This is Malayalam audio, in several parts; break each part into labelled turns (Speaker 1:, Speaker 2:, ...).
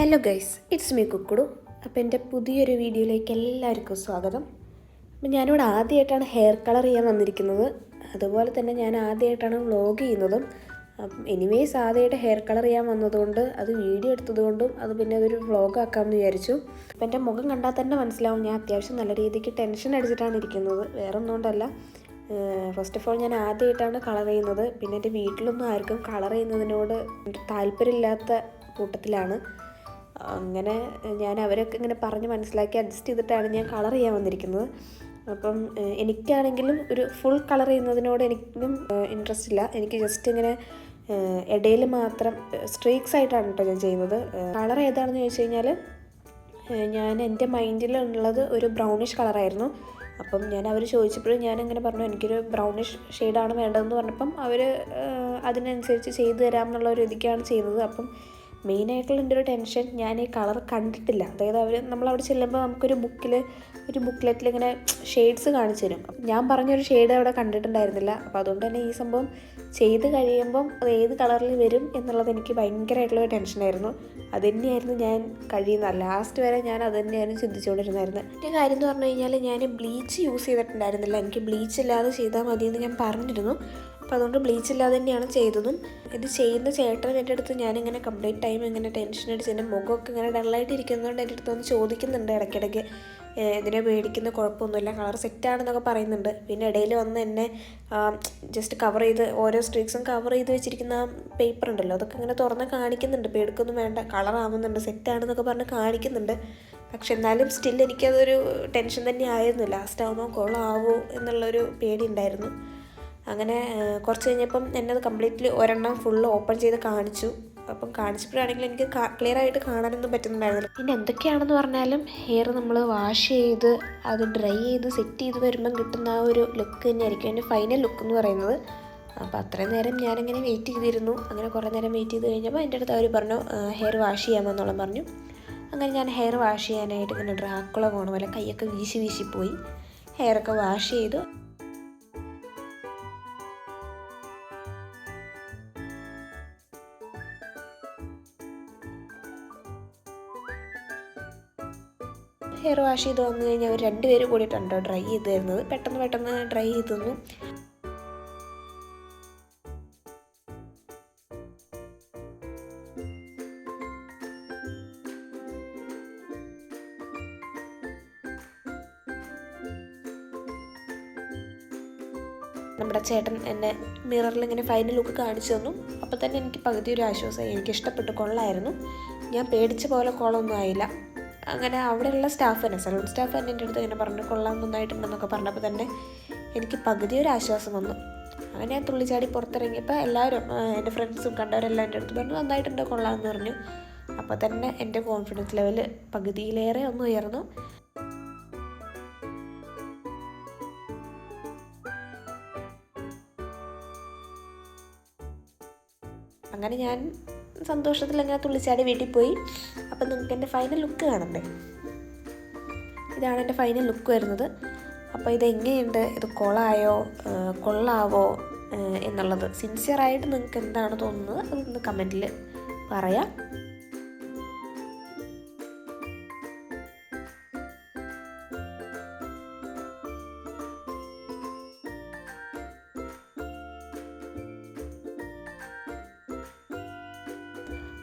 Speaker 1: Hello guys it's me Kukkudu അപ്പോൾ എന്റെ പുതിയൊരു വീഡിയോയിലേക്ക് എല്ലാവർക്കും സ്വാഗതം. അപ്പം ഞാനിവിടെ ആദ്യമായിട്ടാണ് ഹെയർ കളർ ചെയ്യാൻ വന്നിരിക്കുന്നത്. അതുപോലെ തന്നെ ഞാൻ ആദ്യമായിട്ടാണ് വ്ളോഗ് ചെയ്യുന്നതും. എനിവേസ് ആദ്യമായിട്ട് ഹെയർ കളർ ചെയ്യാൻ വന്നതുകൊണ്ട് അത് വീഡിയോ എടുത്തതുകൊണ്ടും അത് പിന്നെ അതൊരു വ്ളോഗ് ആക്കാമെന്ന് വിചാരിച്ചു. അപ്പം എന്റെ മുഖം കണ്ടാൽ തന്നെ മനസ്സിലാവും ഞാൻ അത്യാവശ്യം നല്ല രീതിക്ക് ടെൻഷൻ അടിച്ചിട്ടാണ് ഇരിക്കുന്നത്. വേറെ ഒന്നുകൊണ്ടല്ല ഫസ്റ്റ് ഓഫ് ഓൾ ഞാൻ ആദ്യമായിട്ടാണ് കളർ ചെയ്യുന്നത്. പിന്നെ എന്റെ വീട്ടിലൊന്നും ആർക്കും കളർ ചെയ്യുന്നതിനോട് താല്പര്യമില്ലാത്ത കൂട്ടത്തിലാണ്. അങ്ങനെ ഞാൻ അവരൊക്കെ ഇങ്ങനെ പറഞ്ഞ് മനസ്സിലാക്കി അഡ്ജസ്റ്റ് ചെയ്തിട്ടാണ് ഞാൻ കളർ ചെയ്യാൻ വന്നിരിക്കുന്നത്. അപ്പം എനിക്കാണെങ്കിലും ഒരു ഫുൾ കളർ ചെയ്യുന്നതിനോട് എനിക്കും ഇൻട്രസ്റ്റ് ഇല്ല. എനിക്ക് ജസ്റ്റ് ഇങ്ങനെ ഇടയിൽ മാത്രം സ്ട്രീക്സ് ആയിട്ടാണ് കേട്ടോ ഞാൻ ചെയ്യുന്നത്. കളർ ഏതാണെന്ന് ചോദിച്ചു കഴിഞ്ഞാൽ ഞാൻ എന്റെ മൈൻഡിലുള്ളത് ഒരു ബ്രൗണിഷ് കളറായിരുന്നു അപ്പം ഞാൻ അവർ ചോദിച്ചപ്പോഴും ഞാനിങ്ങനെ പറഞ്ഞു എനിക്കൊരു ബ്രൗണിഷ് ഷെയ്ഡാണ് വേണ്ടതെന്ന് പറഞ്ഞപ്പം അവർ അതിനനുസരിച്ച് ചെയ്തു തരാം എന്നുള്ള ഒരു ഇതൊക്കെയാണ് ചെയ്യുന്നത്. അപ്പം മെയിനായിട്ടുള്ള എന്റെ ഒരു ടെൻഷൻ ഞാൻ ഈ കളർ കണ്ടിട്ടില്ല. അതായത് അവർ നമ്മളവിടെ ചെല്ലുമ്പോൾ നമുക്കൊരു ബുക്കിൽ ഒരു ബുക്ക്ലെറ്റിൽ ഇങ്ങനെ ഷെയ്ഡ്സ് കാണിച്ചു തരും. ഞാൻ പറഞ്ഞൊരു ഷെയ്ഡ് അവിടെ കണ്ടിട്ടുണ്ടായിരുന്നില്ല. അപ്പോൾ അതുകൊണ്ട് തന്നെ ഈ സംഭവം ചെയ്ത് കഴിയുമ്പം അത് ഏത് കളറിൽ വരും എന്നുള്ളത് എനിക്ക് ഭയങ്കരമായിട്ടുള്ള ടെൻഷനായിരുന്നു അത് തന്നെയായിരുന്നു ഞാൻ കഴിയുന്ന ലാസ്റ്റ് വരെ ഞാൻ അത് തന്നെയായിരുന്നു ചിന്തിച്ചുകൊണ്ടിരുന്നായിരുന്നത് എന്റെ കാര്യം എന്ന് പറഞ്ഞു കഴിഞ്ഞാൽ ഞാൻ ബ്ലീച്ച് യൂസ് ചെയ്തിട്ടുണ്ടായിരുന്നില്ല. എനിക്ക് ബ്ലീച്ച് ഇല്ലാതെ ചെയ്താൽ മതിയെന്ന് ഞാൻ പറഞ്ഞിരുന്നു. അപ്പോൾ അതുകൊണ്ട് ബ്ലീച്ച് ഇല്ലാതെ തന്നെയാണ് ചെയ്തതും. ഇത് ചെയ്യുന്ന ചേട്ടൻ എന്റെ അടുത്ത് ഞാനിങ്ങനെ കംപ്ലീറ്റ് ടൈം ഇങ്ങനെ ടെൻഷൻ അടിച്ച് എന്റെ മുഖമൊക്കെ ഇങ്ങനെ ഡള്ളായിട്ട് ഇരിക്കുന്നതുകൊണ്ട് എന്റെ അടുത്ത് ഒന്ന് ചോദിക്കുന്നുണ്ട് ഇടയ്ക്കിടയ്ക്ക്. ഇതിനെ പേടിക്കുന്ന കുഴപ്പമൊന്നുമില്ല കളർ സെറ്റാണെന്നൊക്കെ പറയുന്നുണ്ട്. പിന്നെ ഇടയിൽ വന്ന് എന്നെ ജസ്റ്റ് കവർ ചെയ്ത് ഓരോ സ്ട്രീക്സും കവർ ചെയ്ത് വെച്ചിരിക്കുന്ന പേപ്പർ ഉണ്ടല്ലോ അതൊക്കെ ഇങ്ങനെ തുറന്ന് കാണിക്കുന്നുണ്ട്. പേടിക്കൊന്നും വേണ്ട കളറാവുന്നുണ്ട് സെറ്റാണെന്നൊക്കെ പറഞ്ഞ് കാണിക്കുന്നുണ്ട്. പക്ഷെ എന്നാലും സ്റ്റിൽ എനിക്കതൊരു ടെൻഷൻ തന്നെ ആയിരുന്നു. ലാസ്റ്റ് ആവുമ്പോൾ കൊള്ളാവോ എന്നുള്ളൊരു പേടി ഉണ്ടായിരുന്നു. അങ്ങനെ കുറച്ച് കഴിഞ്ഞപ്പം എന്നെ അത് കംപ്ലീറ്റ്ലി ഒരെണ്ണം ഫുള്ള് ഓപ്പൺ ചെയ്ത് കാണിച്ചു. അപ്പം കാണിച്ചപ്പോഴാണെങ്കിൽ എനിക്ക് ക്ലിയർ ആയിട്ട് കാണാനൊന്നും പറ്റുന്നുണ്ടായിരുന്നില്ല. പിന്നെ എന്തൊക്കെയാണെന്ന് പറഞ്ഞാലും ഹെയർ നമ്മൾ വാഷ് ചെയ്ത് അത് ഡ്രൈ ചെയ്ത് സെറ്റ് ചെയ്ത് വരുമ്പം കിട്ടുന്ന ആ ഒരു ലുക്ക് തന്നെയായിരിക്കും എന്റെ ഫൈനൽ ലുക്ക് എന്ന് പറയുന്നത്. അപ്പോൾ അത്രയും നേരം ഞാനിങ്ങനെ വെയിറ്റ് ചെയ്തിരുന്നു. അങ്ങനെ കുറേ നേരം വെയിറ്റ് ചെയ്ത് കഴിഞ്ഞപ്പോൾ എന്റെ അടുത്ത് അവർ പറഞ്ഞു ഹെയർ വാഷ് ചെയ്യാമെന്നോളം പറഞ്ഞു. അങ്ങനെ ഞാൻ ഹെയർ വാഷ് ചെയ്യാനായിട്ട് ഇങ്ങനെ ഡ്രാക്കുള പോകണ പോലെ കൈയൊക്കെ വീശി വീശി പോയി. ഹെയറൊക്കെ വാഷ് ചെയ്തു. ഹെയർ വാഷ് ചെയ്ത് വന്നു കഴിഞ്ഞാൽ അവർ രണ്ടുപേരും കൂടിയിട്ടുണ്ടോ ഡ്രൈ ചെയ്ത് തരുന്നത്. പെട്ടെന്ന് പെട്ടെന്ന് ഡ്രൈ ചെയ്ത് തന്നു. നമ്മുടെ ചേട്ടൻ എന്നെ മിററിൽ ഇങ്ങനെ ഫൈനൽ ലുക്ക് കാണിച്ചു തന്നു. അപ്പോൾ തന്നെ എനിക്ക് പകുതി ഒരു ആശ്വാസമായി. എനിക്ക് ഇഷ്ടപ്പെട്ടു കൊള്ളായിരുന്നു. ഞാൻ പേടിച്ച പോലെ കൊള്ളൊന്നും ആയില്ല. അങ്ങനെ അവിടെയുള്ള സ്റ്റാഫ് തന്നെ സലൂൺ സ്റ്റാഫ് തന്നെ എന്റെ അടുത്ത് ഇങ്ങനെ പറഞ്ഞു കൊള്ളാൻ നന്നായിട്ടുണ്ടെന്നൊക്കെ പറഞ്ഞപ്പോൾ തന്നെ എനിക്ക് പകുതി ഒരു ആശ്വാസം വന്നു. അങ്ങനെ ഞാൻ തുള്ളിച്ചാടി പുറത്തിറങ്ങിയപ്പോൾ എല്ലാവരും എന്റെ ഫ്രണ്ട്സും കണ്ടവരെല്ലാം എന്റെ അടുത്ത് പറഞ്ഞു നന്നായിട്ടുണ്ട് കൊള്ളാമെന്ന് പറഞ്ഞു. അപ്പോൾ തന്നെ എന്റെ കോൺഫിഡൻസ് ലെവൽ പകുതിയിലേറെ ഒന്ന് ഉയർന്നു. അങ്ങനെ ഞാൻ സന്തോഷത്തിൽ അങ്ങനെ തുള്ളിച്ചാടി വീട്ടിൽ പോയി അപ്പം നിങ്ങൾക്ക് എന്റെ ഫൈനൽ ലുക്ക് കാണണ്ടേ? ഇതാണ് എന്റെ ഫൈനൽ ലുക്ക് വരുന്നത്. അപ്പോൾ ഇതെങ്ങനെയുണ്ട്? ഇത് കൊളായോ? കൊള്ളാവോ? എന്നുള്ളത്. സിൻസിയറായിട്ട് നിങ്ങൾക്ക് എന്താണ് തോന്നുന്നത്? അതൊന്ന് കമന്റിൽ പറയാം.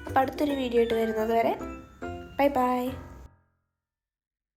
Speaker 1: അപ്പോൾ അടുത്തൊരു വീഡിയോ ആയിട്ട് വരുന്നത് വരെ. Bye bye